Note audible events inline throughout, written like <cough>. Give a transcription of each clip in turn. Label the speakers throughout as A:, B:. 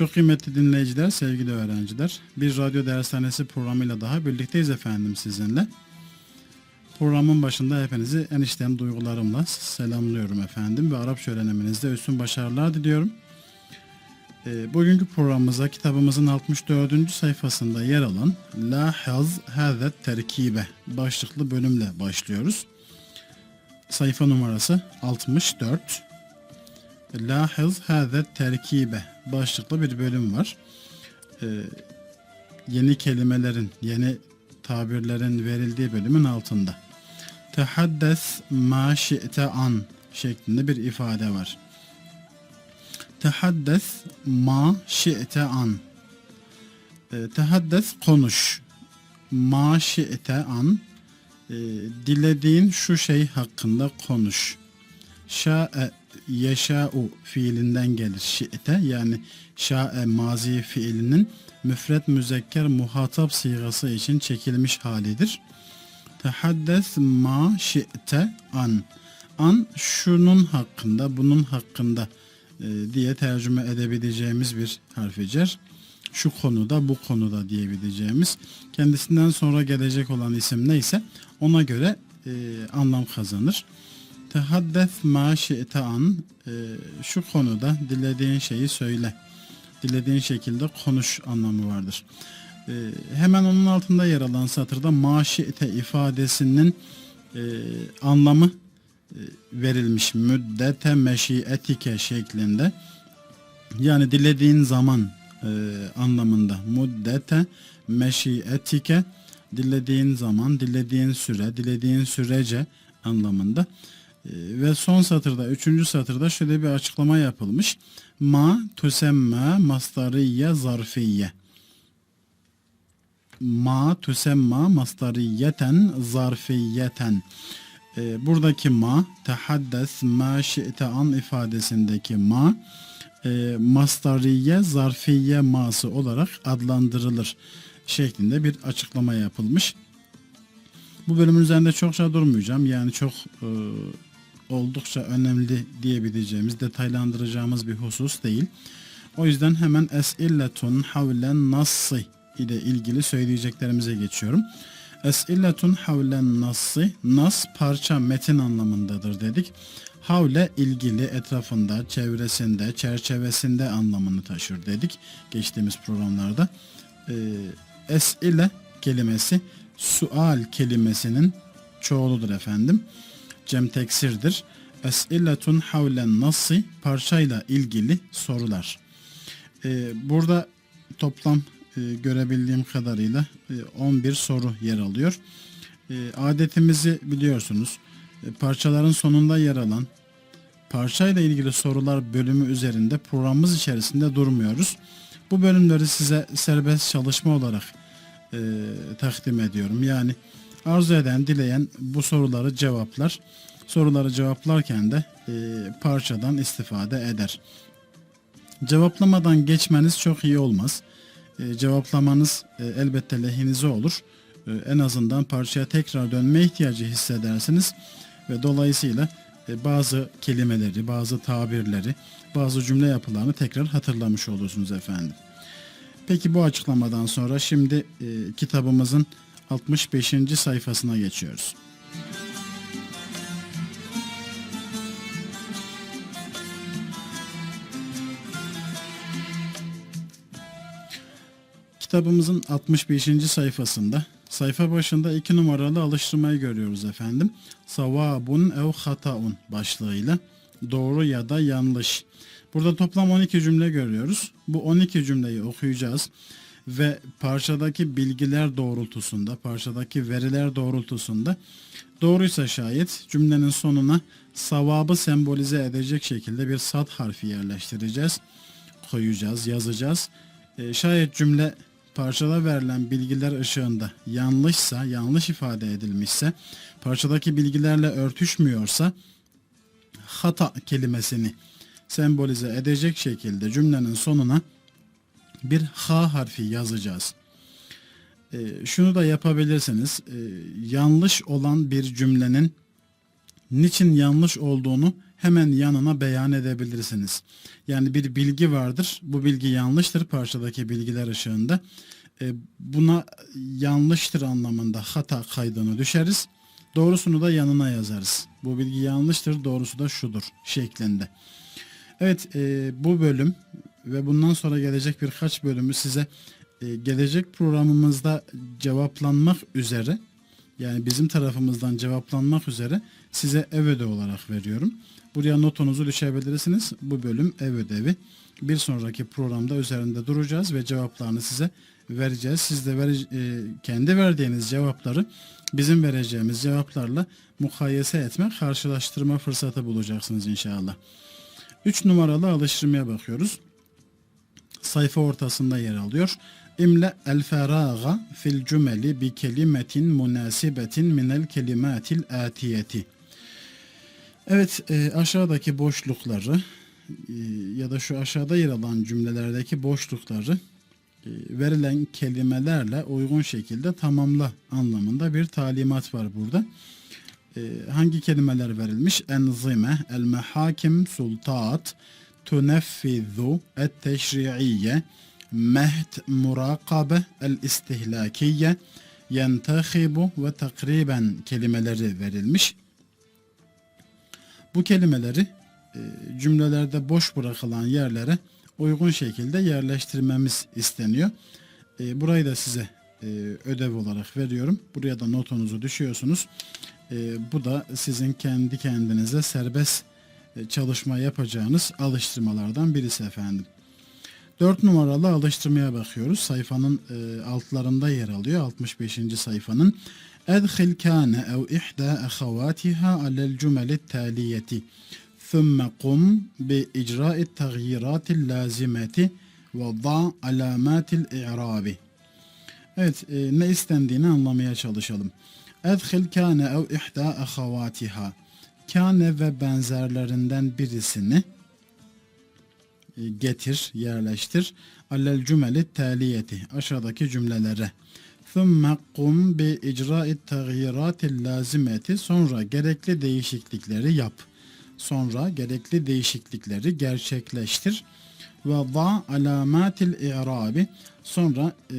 A: Çok kıymetli dinleyiciler, sevgili öğrenciler. Bir radyo dershanesi programıyla daha birlikteyiz efendim sizinle. Programın başında hepinizi eniştem duygularımla selamlıyorum efendim ve Arapça öğreneminizde üstün başarılar diliyorum. E, bugünkü programımıza kitabımızın 64. sayfasında yer alan La Haz Hazet Terkibe başlıklı bölümle başlıyoruz. Sayfa numarası 64. Lahiz hazet terkibe başlıklı bir bölüm var. Ee, yeni kelimelerin, yeni tabirlerin verildiği bölümün altında. Tehaddes ma şi'te an şeklinde bir ifade var. Tehaddes ma şi'te an. E, tehaddes konuş. Ma şi'te an. E, dilediğin şu şey hakkında konuş. Şa'e yeşâ'u fiilinden gelir şi'te yani şa'e mazi fiilinin müfret müzekker muhatap sigası için çekilmiş halidir. Tehaddes ma şi'te an. An şunun hakkında, bunun hakkında e, diye tercüme edebileceğimiz bir harficer. Şu konuda, bu konuda diyebileceğimiz. Kendisinden sonra gelecek olan isim neyse ona göre e, anlam kazanır. Tehaddes ma şi'te an e, şu konuda dilediğin şeyi söyle. Dilediğin şekilde konuş anlamı vardır. E, hemen onun altında yer alan satırda ma şi'te ifadesinin e, anlamı verilmiş. Müddete meşiyetike şeklinde. Yani dilediğin zaman e, anlamında. Müddete meşiyetike dilediğin zaman, dilediğin süre, dilediğin sürece anlamında. Ee, ve son satırda, üçüncü satırda şöyle bir açıklama yapılmış. Ma tüsemme mastariye zarfiye. Ma tüsemma mastariyeten zarfiyeten. E, buradaki ma tehaddes ma şi'te an ifadesindeki ma e, mastariye zarfiye ması olarak adlandırılır şeklinde bir açıklama yapılmış. Bu bölümün üzerinde çokça durmayacağım. Yani çok e, oldukça önemli diyebileceğimiz, detaylandıracağımız bir husus değil. O yüzden hemen es'illetun havlen nassi ile ilgili söyleyeceklerimize geçiyorum. Es'illetun havlen nassi, nas parça metin anlamındadır dedik. Havle ilgili etrafında, çevresinde, çerçevesinde anlamını taşır dedik geçtiğimiz programlarda. Ee, es'ile kelimesi sual kelimesinin çoğuludur efendim cem teksirdir. Es'iletun havlen nasi parçayla ilgili sorular. Ee, burada toplam e, görebildiğim kadarıyla e, 11 soru yer alıyor. E, adetimizi biliyorsunuz. E, parçaların sonunda yer alan parçayla ilgili sorular bölümü üzerinde programımız içerisinde durmuyoruz. Bu bölümleri size serbest çalışma olarak e, takdim ediyorum. Yani Arzu eden, dileyen bu soruları cevaplar. Soruları cevaplarken de e, parçadan istifade eder. Cevaplamadan geçmeniz çok iyi olmaz. E, cevaplamanız e, elbette lehinize olur. E, en azından parçaya tekrar dönme ihtiyacı hissedersiniz ve dolayısıyla e, bazı kelimeleri, bazı tabirleri, bazı cümle yapılarını tekrar hatırlamış olursunuz efendim. Peki bu açıklamadan sonra şimdi e, kitabımızın 65. sayfasına geçiyoruz. Kitabımızın 65. sayfasında sayfa başında iki numaralı alıştırmayı görüyoruz efendim. Savabun ev hataun başlığıyla doğru ya da yanlış. Burada toplam 12 cümle görüyoruz. Bu 12 cümleyi okuyacağız ve parçadaki bilgiler doğrultusunda, parçadaki veriler doğrultusunda doğruysa şayet cümlenin sonuna savabı sembolize edecek şekilde bir sat harfi yerleştireceğiz, koyacağız, yazacağız. E, şayet cümle parçada verilen bilgiler ışığında yanlışsa, yanlış ifade edilmişse, parçadaki bilgilerle örtüşmüyorsa hata kelimesini sembolize edecek şekilde cümlenin sonuna bir ha harfi yazacağız. Ee, şunu da yapabilirsiniz. Ee, yanlış olan bir cümlenin niçin yanlış olduğunu hemen yanına beyan edebilirsiniz. Yani bir bilgi vardır. Bu bilgi yanlıştır parçadaki bilgiler ışığında. Ee, buna yanlıştır anlamında hata kaydını düşeriz. Doğrusunu da yanına yazarız. Bu bilgi yanlıştır, doğrusu da şudur şeklinde. Evet, e, bu bölüm ve bundan sonra gelecek birkaç bölümü size e, gelecek programımızda cevaplanmak üzere yani bizim tarafımızdan cevaplanmak üzere size ev ödevi olarak veriyorum. Buraya notunuzu düşebilirsiniz. Bu bölüm ev ödevi. Bir sonraki programda üzerinde duracağız ve cevaplarını size vereceğiz. Siz de vere, e, kendi verdiğiniz cevapları bizim vereceğimiz cevaplarla mukayese etme, karşılaştırma fırsatı bulacaksınız inşallah. 3 numaralı alıştırmaya bakıyoruz. Sayfa ortasında yer alıyor. İmle el feraga fil cümeli bi kelimetin münasibetin minel kelimatil atiyeti. Evet e, aşağıdaki boşlukları e, ya da şu aşağıda yer alan cümlelerdeki boşlukları e, verilen kelimelerle uygun şekilde tamamla anlamında bir talimat var burada. E, hangi kelimeler verilmiş? Enzime, el mehakim, sultat, teşri'iyye, mehd, murakabe, el istihlakiye, yentehibu ve takriben kelimeleri verilmiş. Bu kelimeleri e, cümlelerde boş bırakılan yerlere uygun şekilde yerleştirmemiz isteniyor. E, burayı da size e, ödev olarak veriyorum. Buraya da notunuzu düşüyorsunuz. Bu da sizin kendi kendinize serbest e, çalışma yapacağınız alıştırmalardan birisi efendim. 4 numaralı alıştırmaya bakıyoruz. Sayfanın e, altlarında yer alıyor. 65. sayfanın. Edhil kâne ev ihda ehevâtiha alel cümelit tâliyeti. Thumme kum bi icra'i tagyiratil lazimeti ve da alamatil i'rabi. Evet e, ne istendiğini anlamaya çalışalım. Edhil kâne ev ihda ehevâtiha. Kâne ve benzerlerinden birisini e, getir, yerleştir. Allel cümeli taliyeti. Aşağıdaki cümlelere. ثُمَّ قُمْ بِاِجْرَاءِ التَّغْيِرَاتِ اللَّازِمَةِ Sonra gerekli değişiklikleri yap sonra gerekli değişiklikleri gerçekleştir ve da alamatil i'rabi sonra e,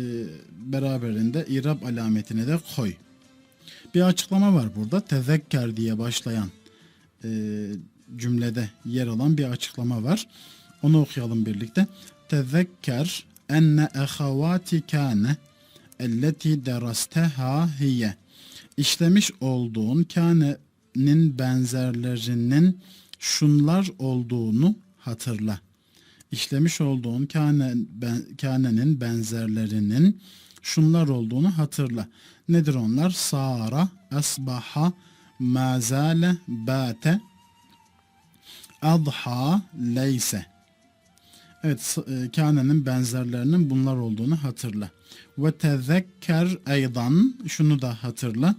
A: beraberinde irab alametini de koy. Bir açıklama var burada. Tezekker diye başlayan e, cümlede yer alan bir açıklama var. Onu okuyalım birlikte. Tezekker enne ehavati kâne elleti derasteha hiye. İşlemiş olduğun kâne nin benzerlerinin şunlar olduğunu hatırla. İşlemiş olduğun kâne, ben, kânenin benzerlerinin şunlar olduğunu hatırla. Nedir onlar? Sara, asbaha, mazale, bate, adha, leyse. Evet, e, kânenin benzerlerinin bunlar olduğunu hatırla. Ve tezekker eydan, şunu da hatırla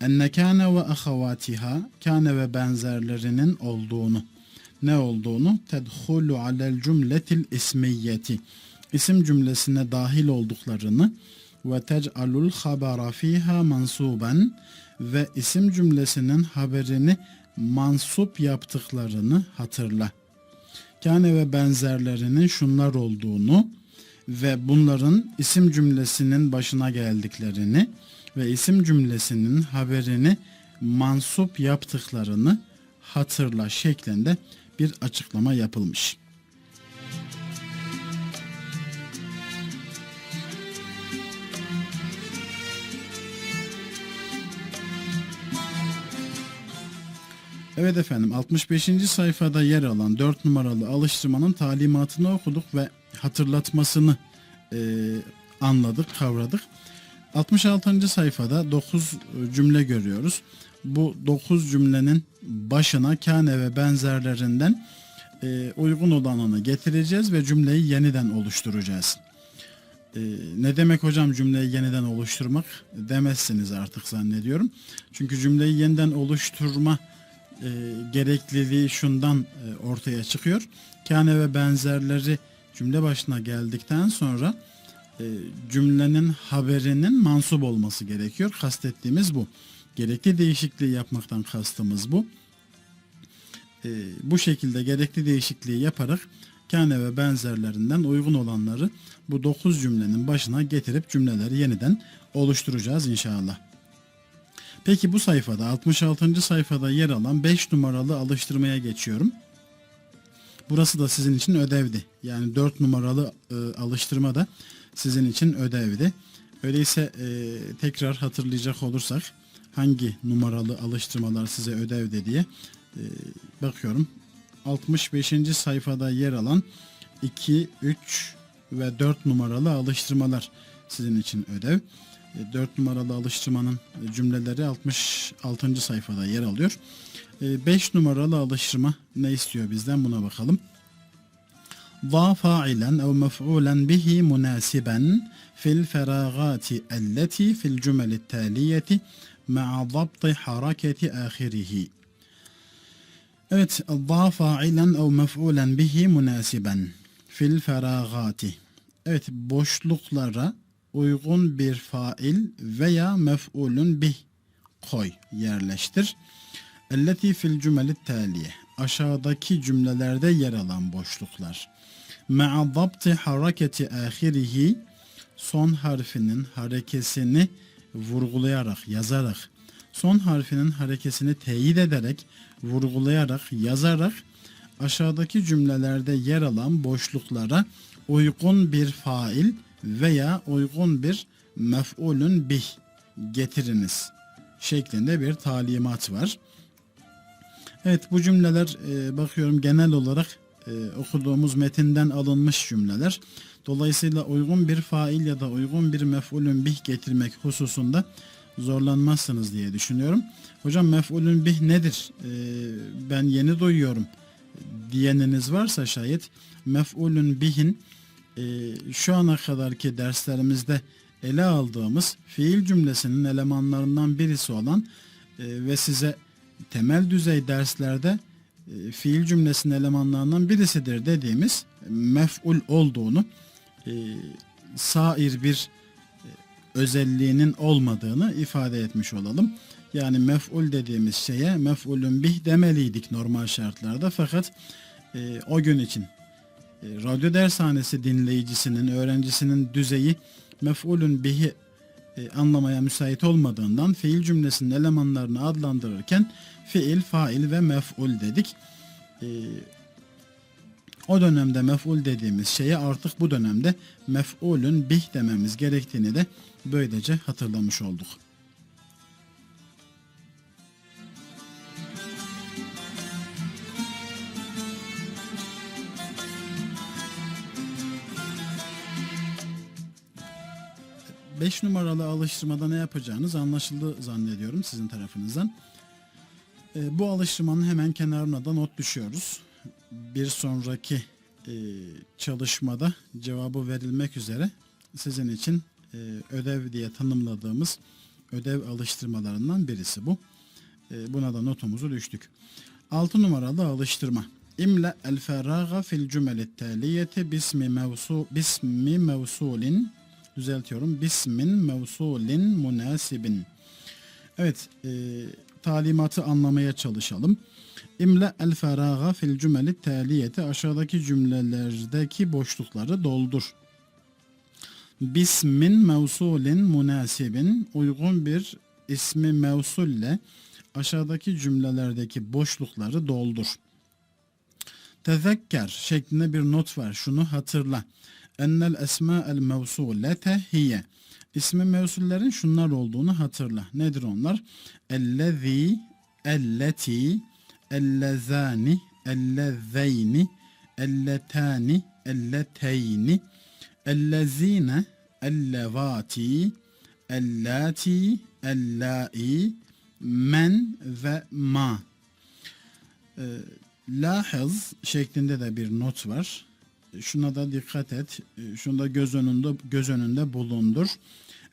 A: enne kâne ve ahavatiha kâne ve benzerlerinin olduğunu ne olduğunu tedhulu alel cümletil ismiyeti isim cümlesine dahil olduklarını ve tec'alul habara fiha mansuben ve isim cümlesinin haberini mansup yaptıklarını hatırla. Kâne ve benzerlerinin şunlar olduğunu ve bunların isim cümlesinin başına geldiklerini ve isim cümlesinin haberini mansup yaptıklarını hatırla şeklinde bir açıklama yapılmış. Evet efendim 65. sayfada yer alan 4 numaralı alıştırmanın talimatını okuduk ve hatırlatmasını e, anladık, kavradık. 66. sayfada 9 cümle görüyoruz. Bu 9 cümlenin başına kâne ve benzerlerinden e, uygun olanını getireceğiz ve cümleyi yeniden oluşturacağız. Ee, ne demek hocam cümleyi yeniden oluşturmak demezsiniz artık zannediyorum. Çünkü cümleyi yeniden oluşturma e, gerekliliği şundan e, ortaya çıkıyor. Kâne ve benzerleri cümle başına geldikten sonra e, cümlenin haberinin mansup olması gerekiyor. Kastettiğimiz bu. Gerekli değişikliği yapmaktan kastımız bu. E, bu şekilde gerekli değişikliği yaparak kâne ve benzerlerinden uygun olanları bu 9 cümlenin başına getirip cümleleri yeniden oluşturacağız inşallah. Peki bu sayfada 66. sayfada yer alan 5 numaralı alıştırmaya geçiyorum. Burası da sizin için ödevdi. Yani 4 numaralı e, alıştırma da sizin için ödevdi. Öyleyse e, tekrar hatırlayacak olursak hangi numaralı alıştırmalar size ödevdi diye e, bakıyorum. 65. sayfada yer alan 2, 3 ve 4 numaralı alıştırmalar sizin için ödev. E, 4 numaralı alıştırmanın cümleleri 66. sayfada yer alıyor. E, 5 numaralı alıştırma ne istiyor bizden buna bakalım. Va fa'ilen ev mef'ulen bihi munasiben fil feragati elleti fil cümeli taliyeti ma'a zabti hareketi ahirihi. Evet, va fa'ilen ev mef'ulen bihi munasiben fil feragati. Evet, boşluklara uygun bir fail veya mef'ulün bih koy, yerleştir. Elleti fil cümeli taliye. Aşağıdaki cümlelerde yer alan boşluklar. Ma'a dabti hareketi ahirihi son harfinin harekesini vurgulayarak, yazarak, son harfinin harekesini teyit ederek, vurgulayarak, yazarak aşağıdaki cümlelerde yer alan boşluklara uygun bir fail veya uygun bir mef'ulün bih getiriniz şeklinde bir talimat var. Evet bu cümleler e, bakıyorum genel olarak e, okuduğumuz metinden alınmış cümleler. Dolayısıyla uygun bir fail ya da uygun bir mef'ulün bih getirmek hususunda zorlanmazsınız diye düşünüyorum. Hocam mef'ulün bih nedir? E, ben yeni duyuyorum diyeniniz varsa şayet mef'ulün bihin e, şu ana kadarki derslerimizde ele aldığımız fiil cümlesinin elemanlarından birisi olan e, ve size temel düzey derslerde e, fiil cümlesinin elemanlarından birisidir dediğimiz mef'ul olduğunu e, sair bir e, özelliğinin olmadığını ifade etmiş olalım. Yani mef'ul dediğimiz şeye mef'ulün bih demeliydik normal şartlarda fakat e, o gün için radyo dershanesi dinleyicisinin, öğrencisinin düzeyi mef'ulün bihi e, anlamaya müsait olmadığından fiil cümlesinin elemanlarını adlandırırken fiil, fail ve mef'ul dedik. E, o dönemde mef'ul dediğimiz şeye artık bu dönemde mef'ulün bih dememiz gerektiğini de böylece hatırlamış olduk. Beş numaralı alıştırmada ne yapacağınız anlaşıldı zannediyorum sizin tarafınızdan. E, bu alıştırmanın hemen kenarına da not düşüyoruz. Bir sonraki e, çalışmada cevabı verilmek üzere sizin için e, ödev diye tanımladığımız ödev alıştırmalarından birisi bu. E, buna da notumuzu düştük. 6 numaralı alıştırma. İmle el feraga fil cümlet taliyeti bismi mevsu bismi mevsulin düzeltiyorum. Bismin mevsulin münasibin. Evet, e, talimatı anlamaya çalışalım. İmle el feraga fil cümeli taliyeti aşağıdaki cümlelerdeki boşlukları doldur. Bismin mevsulin münasibin uygun bir ismi mevsulle aşağıdaki cümlelerdeki boşlukları doldur. Tezekker şeklinde bir not var. Şunu hatırla. Ennel esma'el mevsulete hiye. İsmi mevsullerin şunlar olduğunu hatırla. Nedir onlar? Ellezî, elleti, ellezâni, ellezeyni, elletâni, elleteyni, ellezîne, ellevâti, ellâti, ellâi, men ve ma. E, lahız şeklinde de bir not var. Şuna da dikkat et. E, Şunu da göz önünde göz önünde bulundur.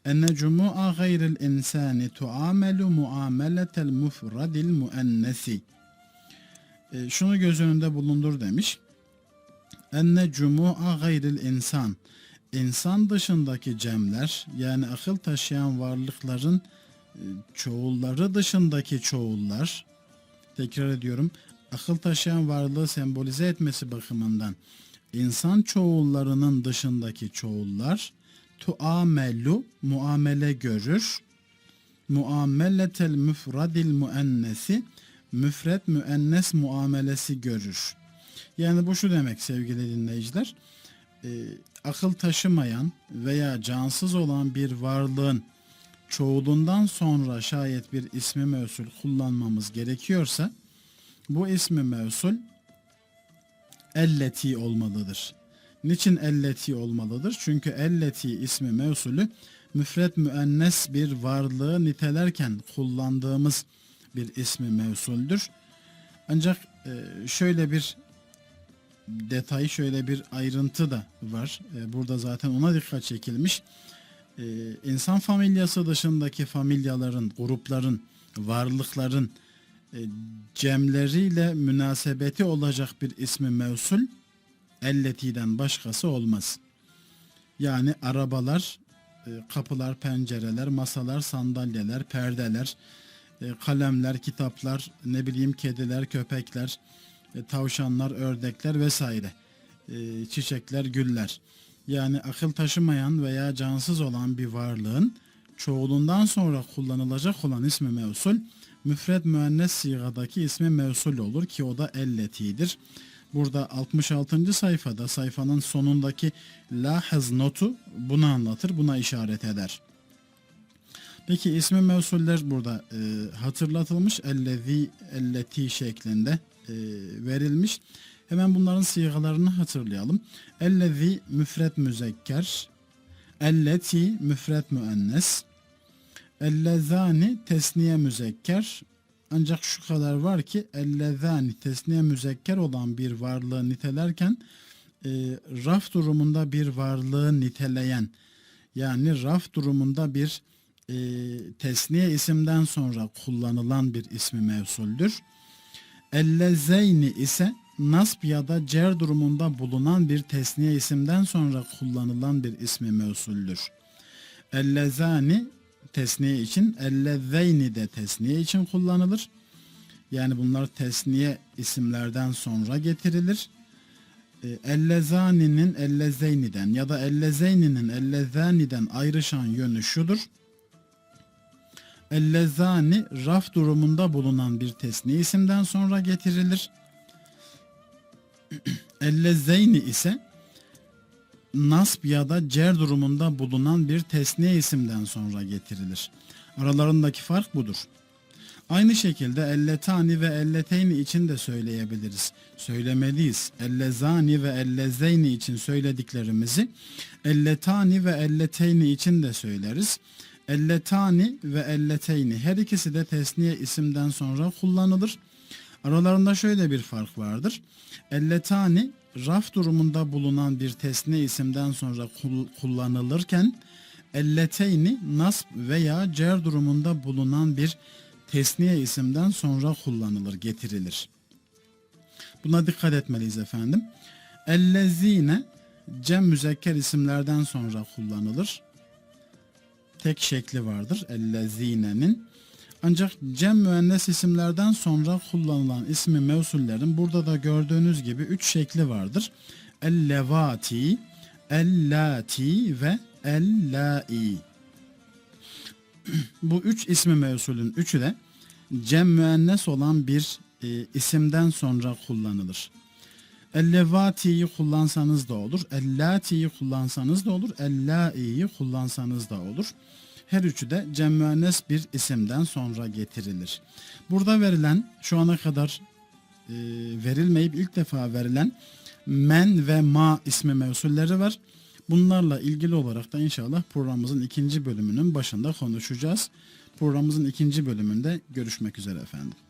A: Enne cumu'a gayril insani tuamelu muameletel mufradil muennesi. E, Şunu göz önünde bulundur demiş. Enne cumu'a gayril insan. İnsan dışındaki cemler yani akıl taşıyan varlıkların e, çoğulları dışındaki çoğullar tekrar ediyorum akıl taşıyan varlığı sembolize etmesi bakımından insan çoğullarının dışındaki çoğullar tuamelu muamele görür muameletel müfradil muennesi müfret müennes muamelesi görür. Yani bu şu demek sevgili dinleyiciler. e, akıl taşımayan veya cansız olan bir varlığın çoğulundan sonra şayet bir ismi mevsul kullanmamız gerekiyorsa bu ismi mevsul elleti olmalıdır. Niçin elleti olmalıdır? Çünkü elleti ismi mevsulü müfret müennes bir varlığı nitelerken kullandığımız bir ismi mevsuldür. Ancak e, şöyle bir detay, şöyle bir ayrıntı da var. E, Burada zaten ona dikkat çekilmiş. E, İnsan familyası dışındaki familyaların, grupların, varlıkların cemleriyle münasebeti olacak bir ismi mevsul elleti'den başkası olmaz. Yani arabalar, e, kapılar, pencereler, masalar, sandalyeler, perdeler, e, kalemler, kitaplar, ne bileyim kediler, köpekler, e, tavşanlar, ördekler vesaire, e, çiçekler, güller. Yani akıl taşımayan veya cansız olan bir varlığın çoğulundan sonra kullanılacak olan ismi mevsul müfred müennes sigadaki ismi mevsul olur ki o da elletidir. Burada 66. sayfada sayfanın sonundaki lahız notu bunu anlatır, buna işaret eder. Peki ismi mevsuller burada e, hatırlatılmış ellezi elleti şeklinde e, verilmiş. Hemen bunların sigalarını hatırlayalım. Ellezi müfret müzekker, elleti müfret müennes, ellezani tesniye müzekker. Ancak şu kadar var ki ellezani tesniye müzekker olan bir varlığı nitelerken e, raf durumunda bir varlığı niteleyen yani raf durumunda bir e, tesniye isimden sonra kullanılan bir ismi mevsuldür. Ellezeyni ise nasb ya da cer durumunda bulunan bir tesniye isimden sonra kullanılan bir ismi mevsuldür. Ellezani tesniye için, ellezeyni de tesniye için kullanılır. Yani bunlar tesniye isimlerden sonra getirilir. E, Ellezani'nin ellezeyni'den ya da ellezeyninin ellezani'den ayrışan yönü şudur. Ellezani raf durumunda bulunan bir tesniye isimden sonra getirilir. <clears throat> Ellezeyni ise nasb ya da cer durumunda bulunan bir tesniye isimden sonra getirilir. Aralarındaki fark budur. Aynı şekilde elletani ve elleteyni için de söyleyebiliriz. Söylemeliyiz. Ellezani ve ellezeyni için söylediklerimizi elletani ve elleteyni için de söyleriz. Elletani ve elleteyni her ikisi de tesniye isimden sonra kullanılır. Aralarında şöyle bir fark vardır. Elletani raf durumunda bulunan bir tesniye isimden sonra kul- kullanılırken elleteyni nasb veya cer durumunda bulunan bir tesniye isimden sonra kullanılır, getirilir. Buna dikkat etmeliyiz efendim. Ellezine cem müzekker isimlerden sonra kullanılır. Tek şekli vardır ellezinenin. Ancak cem müennes isimlerden sonra kullanılan ismi mevsullerin burada da gördüğünüz gibi üç şekli vardır. Ellevati, ellati ve ellai. <clears throat> Bu üç ismi mevsulün üçü de cem müennes olan bir e, isimden sonra kullanılır. Ellevati'yi kullansanız da olur, ellati'yi kullansanız da olur, ellai'yi kullansanız da olur. Her üçü de cem müennes bir isimden sonra getirilir. Burada verilen şu ana kadar e, verilmeyip ilk defa verilen men ve ma ismi mevsulleri var. Bunlarla ilgili olarak da inşallah programımızın ikinci bölümünün başında konuşacağız. Programımızın ikinci bölümünde görüşmek üzere efendim.